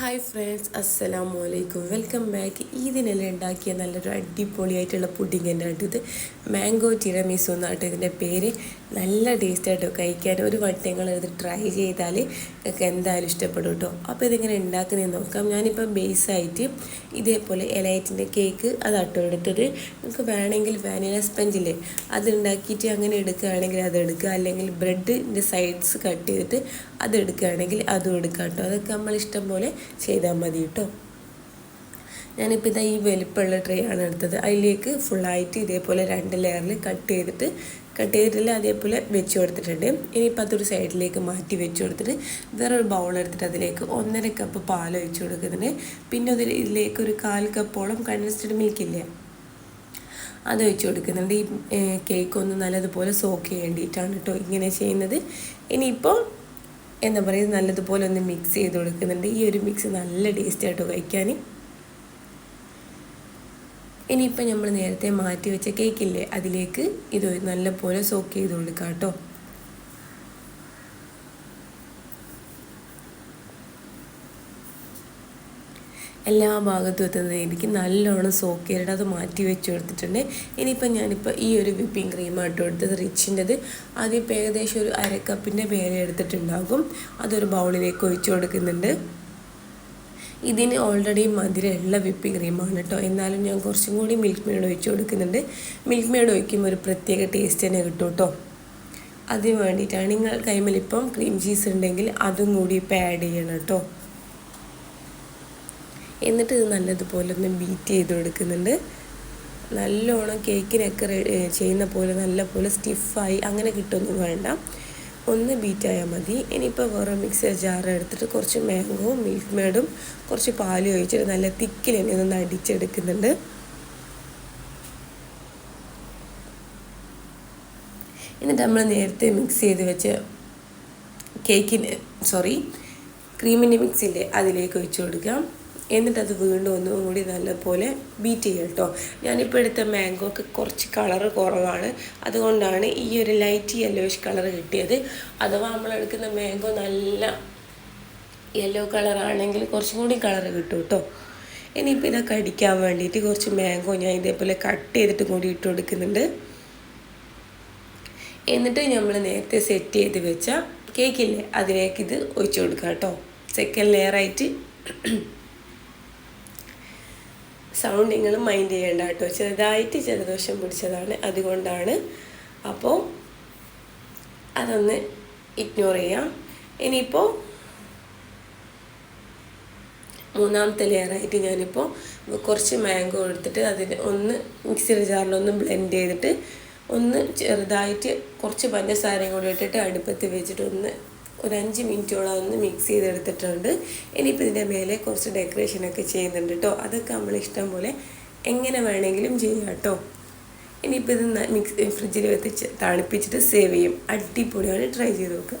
Hi friends അസ്സലാമു അലൈക്കും welcome back ഇതിനെല്ലാം ഉണ്ടാക്കിയ നല്ലൊരു അടിപൊളിയായിട്ടുള്ള പുഡിങ്ങിന്റെ ഇത്. മാംഗോ ടിറമീസു എന്നാട്ടോ ഇതിന്റെ പേര്. നല്ല ടേസ്റ്റായിട്ടോ കഴിക്കാൻ. ഒരു വട്ടം ഇത് ട്രൈ ചെയ്താൽ നിങ്ങൾക്ക് എന്തായാലും ഇഷ്ടപ്പെടും കേട്ടോ അപ്പോൾ ഇതിങ്ങനെ ഉണ്ടാക്കുന്നത് നോക്കാം. ഞാനിപ്പോൾ ബേസായിട്ട് ഇതേപോലെ എലൈറ്റിന്റെ കേക്ക് അതാട്ടോ എടുത്തിട്ട് നിങ്ങൾക്ക് വേണമെങ്കിൽ വാനില സ്പഞ്ചില്ലേ അത് ഉണ്ടാക്കിയിട്ട് അങ്ങനെ എടുക്കുകയാണെങ്കിൽ അതെടുക്കുക അല്ലെങ്കിൽ ബ്രെഡിന്റെ സൈഡ്സ് കട്ട് ചെയ്തിട്ട് അത് എടുക്കുകയാണെങ്കിൽ അതും എടുക്കാം കേട്ടോ. അതൊക്കെ നമ്മൾ ഇഷ്ടം പോലെ ചെയ്താൽ മതി കേട്ടോ. ഞാനിപ്പോൾ ഇതാ ഈ വലിപ്പമുള്ള ട്രേ ആണ് എടുത്തത്. അതിലേക്ക് ഫുള്ളായിട്ട് ഇതേപോലെ രണ്ട് ലെയറിൽ കട്ട് ചെയ്തിട്ട് കട്ട് ചെയ്തിട്ടില്ല അതേപോലെ വെച്ച് കൊടുത്തിട്ടുണ്ട്. ഇനിയിപ്പോൾ അതൊരു സൈഡിലേക്ക് മാറ്റി വെച്ച് കൊടുത്തിട്ട് വേറൊരു ബൗൾ എടുത്തിട്ട് അതിലേക്ക് ഒന്നര കപ്പ് പാൽ ഒഴിച്ച് കൊടുക്കുന്നുണ്ട് പിന്നെ ഇതിലേക്ക് ഒരു കാൽ കപ്പോളം കണ്ടൻസ്ഡ് മിൽക്ക് ഇല്ലേ അത് ഒഴിച്ച് കൊടുക്കുന്നുണ്ട്. ഈ കേക്ക് ഒന്ന് നല്ലതുപോലെ സോക്ക് ചെയ്യേണ്ടിയിട്ടാണ് കേട്ടോ ഇങ്ങനെ ചെയ്യുന്നത്. ഇനിയിപ്പോൾ എന്താ പറയുക നല്ലതുപോലെ ഒന്ന് മിക്സ് ചെയ്ത് കൊടുക്കുന്നുണ്ട്. ഈ ഒരു മിക്സ് നല്ല ടേസ്റ്റ് ആയിട്ട് കഴിക്കാൻ ഇനിയിപ്പോൾ നമ്മൾ നേരത്തെ മാറ്റി വെച്ച കേക്കില്ലേ അതിലേക്ക് ഇത് നല്ലപോലെ സോക്ക് ചെയ്ത് കൊടുക്കാം കേട്ടോ എല്ലാ ഭാഗത്തും എത്തുന്നത്. എനിക്ക് നല്ലോണം സോക്ക് ചെയ്തിട്ട് അത് മാറ്റി വെച്ച് കൊടുത്തിട്ടുണ്ട്. ഇനിയിപ്പോൾ ഞാനിപ്പോൾ ഈ ഒരു വിപ്പിംഗ് ക്രീമായിട്ട് കൊടുത്തത് റിച്ചിന്റെത്. അതിപ്പോൾ ഏകദേശം ഒരു അരക്കപ്പിന്റെ പേര് എടുത്തിട്ടുണ്ടാകും. അതൊരു ബൗളിലേക്ക് ഒഴിച്ചു കൊടുക്കുന്നുണ്ട്. ഇതിന് ഓൾറെഡി മധുരമുള്ള വിപ്പിംഗ് ക്രീമാണ് കേട്ടോ. എന്നാലും ഞാൻ കുറച്ചും കൂടി മിൽക്ക് മെയ്ഡ് ഒഴിച്ചു കൊടുക്കുന്നുണ്ട്. മിൽക്ക് മെയ്ഡ് ഒഴിക്കുമ്പോൾ ഒരു പ്രത്യേക ടേസ്റ്റ് തന്നെ കിട്ടും കേട്ടോ. അതിന് വേണ്ടിയിട്ടാണ്. നിങ്ങൾ കൈമലിപ്പം ക്രീം ചീസ് ഉണ്ടെങ്കിൽ അതും കൂടി ഇപ്പോൾ ആഡ് ചെയ്യണം കേട്ടോ. എന്നിട്ട് ഇത് നല്ലതുപോലെ ഒന്ന് ബീറ്റ് ചെയ്ത് കൊടുക്കുന്നുണ്ട്. നല്ലോണം കേക്കിനൊക്കെ ചെയ്യുന്ന പോലെ നല്ല പോലെ സ്റ്റിഫായി അങ്ങനെ കിട്ടുമൊന്നും വേണ്ട. ഒന്ന് ബീറ്റായാൽ മതി. ഇനിയിപ്പോൾ വേറെ മിക്സർ ജാർ എടുത്തിട്ട് കുറച്ച് മാങ്കോ മിൽക്ക് മേഡും കുറച്ച് പാൽ ഒഴിച്ചിട്ട് നല്ല തിക്കിൽ തന്നെ ഒന്ന് അടിച്ചെടുക്കുന്നുണ്ട്. എന്നിട്ട് നമ്മൾ നേരത്തെ മിക്സ് ചെയ്ത് വെച്ച കേക്കിന് സോറി ക്രീമിന്റെ മിക്സ് ഇല്ലേ അതിലേക്ക് ഒഴിച്ചു കൊടുക്കാം. എന്നിട്ട് അത് വീണ്ടും ഒന്നും കൂടി നല്ലപോലെ ബീറ്റ് ചെയ്യുക കേട്ടോ. ഞാനിപ്പോൾ എടുത്ത മാംഗോക്ക് കുറച്ച് കളർ കുറവാണ്. അതുകൊണ്ടാണ് ഈ ഒരു ലൈറ്റ് യെല്ലോയിഷ് കളർ കിട്ടിയത്. അഥവാ നമ്മൾ എടുക്കുന്ന മാംഗോ നല്ല യെല്ലോ കളറാണെങ്കിൽ കുറച്ചും കൂടി കളർ കിട്ടും കേട്ടോ. ഇനിയിപ്പോൾ ഇതൊക്കെ അടിക്കാൻ വേണ്ടിയിട്ട് കുറച്ച് മാംഗോ ഞാൻ ഇതേപോലെ കട്ട് ചെയ്തിട്ട് കൂടി ഇട്ട് കൊടുക്കുന്നുണ്ട്. എന്നിട്ട് നമ്മൾ നേരത്തെ സെറ്റ് ചെയ്ത് വെച്ച കേക്കില്ലേ അതിലേക്ക് ഇത് ഒഴിച്ചു കൊടുക്കാം കേട്ടോ. സെക്കൻഡ് ലെയറായിട്ട് സൗണ്ട് നിങ്ങൾ മൈൻഡ് ചെയ്യേണ്ട കേട്ടോ. ചെറുതായിട്ട് ജലദോഷം പിടിച്ചതാണ്. അതുകൊണ്ടാണ് അപ്പോൾ അതൊന്ന് ഇഗ്നോർ ചെയ്യാം. ഇനിയിപ്പോൾ മൂന്നാമത്തെ ലെയറായിട്ട് ഞാനിപ്പോൾ കുറച്ച് മാംഗോ എടുത്തിട്ട് അതിന് ഒന്ന് മിക്സിയുടെ ജാറിലൊന്ന് ബ്ലെൻഡ് ചെയ്തിട്ട് ഒന്ന് ചെറുതായിട്ട് കുറച്ച് പഞ്ചസാരയും കൂടി ഇട്ടിട്ട് അടുപ്പത്ത് വെച്ചിട്ട് ഒന്ന് ഒരു അഞ്ച് മിനിറ്റോളം ഒന്ന് മിക്സ് ചെയ്തെടുത്തിട്ടുണ്ട്. ഇനിയിപ്പോൾ ഇതിന്റെ മേലെ കുറച്ച് ഡെക്കറേഷനൊക്കെ ചെയ്യുന്നുണ്ട് കേട്ടോ അതൊക്കെ നമ്മൾ ഇഷ്ടം പോലെ എങ്ങനെ വേണമെങ്കിലും ചെയ്യാം കേട്ടോ ഇനിയിപ്പോൾ ഇത് മിക്സ് ഫ്രിഡ്ജിൽ വെച്ച് തണുപ്പിച്ചിട്ട് സേവ് ചെയ്യും. അടിപൊളിയാണ് ട്രൈ ചെയ്ത് നോക്കുക